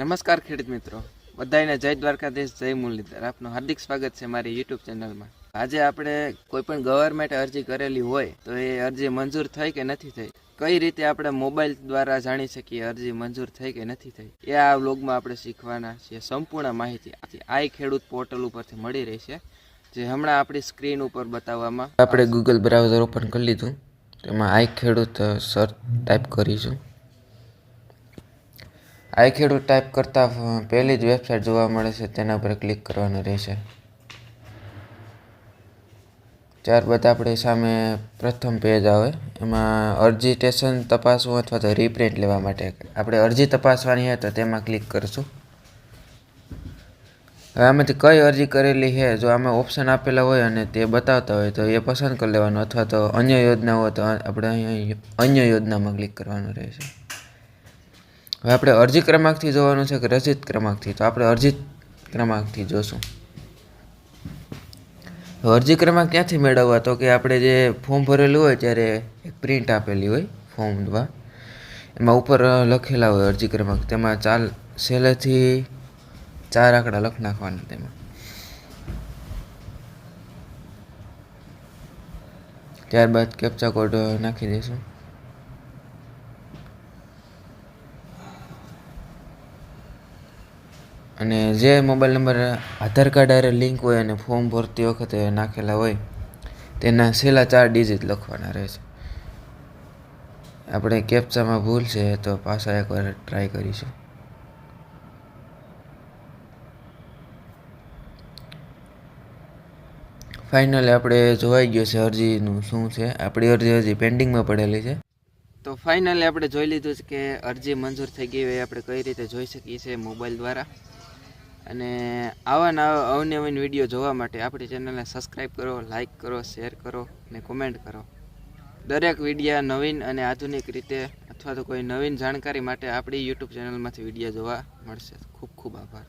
નમસ્કાર ખેડૂત મિત્રો. બધાને જય દ્વારકાધીશ, જય મુરલીધર. આપનું હાર્દિક સ્વાગત છે મારી યુટ્યુબ ચેનલમાં. આજે આપણે કોઈ પણ ગવર્મેન્ટ અરજી કરેલી હોય તો એ અરજી મંજૂર થઈ કે નથી થઈ? કઈ રીતે આપણે મોબાઈલ દ્વારા જાણી શકીએ અરજી મંજૂર થઈ કે નથી થઈ? એ આ વ્લોગમાં આપણે શીખવાના છીએ સંપૂર્ણ માહિતી. આઈ ખેડૂત પોર્ટલ ઉપરથી મળી રહી છે, જે હમણાં આપણી સ્ક્રીન ઉપર બતાવવામાં આપણે ગૂગલ બ્રાઉઝર ઓપન કરી લીધું. તેમાં આઈ ખેડૂત સર્ચ ટાઈપ કરીશું આઈ ટાઈપ કરતાં પહેલી જ વેબસાઇટ જોવા મળે છે, તેના પર ક્લિક કરવાનું રહેશે. ત્યારબાદ આપણે સામે પ્રથમ પેજ આવે. એમાં અરજી સ્ટેશન તપાસવું અથવા તો રીપ્રિન્ટ લેવા માટે. આપણે અરજી તપાસવાની હોય તો તેમાં ક્લિક કરશું. હવે આમાંથી કઈ અરજી કરેલી છે, જો આમાં ઓપ્શન આપેલા હોય અને તે બતાવતા હોય, તો એ પસંદ કરી લેવાનું. અથવા તો અન્ય યોજના હોય તો આપણે અહીંયા અન્ય યોજનામાં ક્લિક કરવાનું રહેશે. હવે આપણે અરજી ક્રમાંકથી જોવાનું છે કે રસીદ ક્રમાંકથી? તો આપણે અરજી ક્રમાંકથી જોશું. અરજી ક્રમાંક ક્યાંથી મેળવવા? તો કે આપણે જે ફોર્મ ભરેલું હોય ત્યારે એક પ્રિન્ટ આપેલી હોય ફોર્મ દ્વારા. એમાં ઉપર લખેલા હોય અરજી ક્રમાંક. તેમાં ચાલ છેલ્લેથી ચાર આંકડા લખ નાખવાના તેમાં. ત્યારબાદ કેપ્ચા કોડ નાખી દઈશું. અને જે મોબાઈલ નંબર આધાર કાર્ડ હારે લિંક હોય અને ફોર્મ ભરતી વખતે નાખેલા હોય, તેના છેલ્લા ચાર ડિજિટ લખવાના રહે છે. આપણે કેપ્ચામાં ભૂલ છે તો પાછા એકવાર ટ્રાય કરીશું. ફાઇનલી આપણે જોવાઈ ગયો છે અરજીનું શું છે. આપણી અરજી હજી પેન્ડિંગમાં પડેલી છે. તો ફાઇનલી આપણે જોઈ લીધું છે કે અરજી મંજૂર થઈ ગઈ હોય, આપણે કઈ રીતે જોઈ શકીએ છીએ મોબાઈલ દ્વારા? અને આવા નવા અવનવીન વીડિયો જોવા માટે આપણી ચેનલને સબસ્ક્રાઈબ કરો લાઇક કરો શેર કરો અને કોમેન્ટ કરો. દરેક વિડીયા નવીન અને આધુનિક રીતે અથવા તો કોઈ નવીન જાણકારી માટે આપણી યુટ્યુબ ચેનલમાંથી વીડિયો જોવા મળશે. ખૂબ ખૂબ આભાર.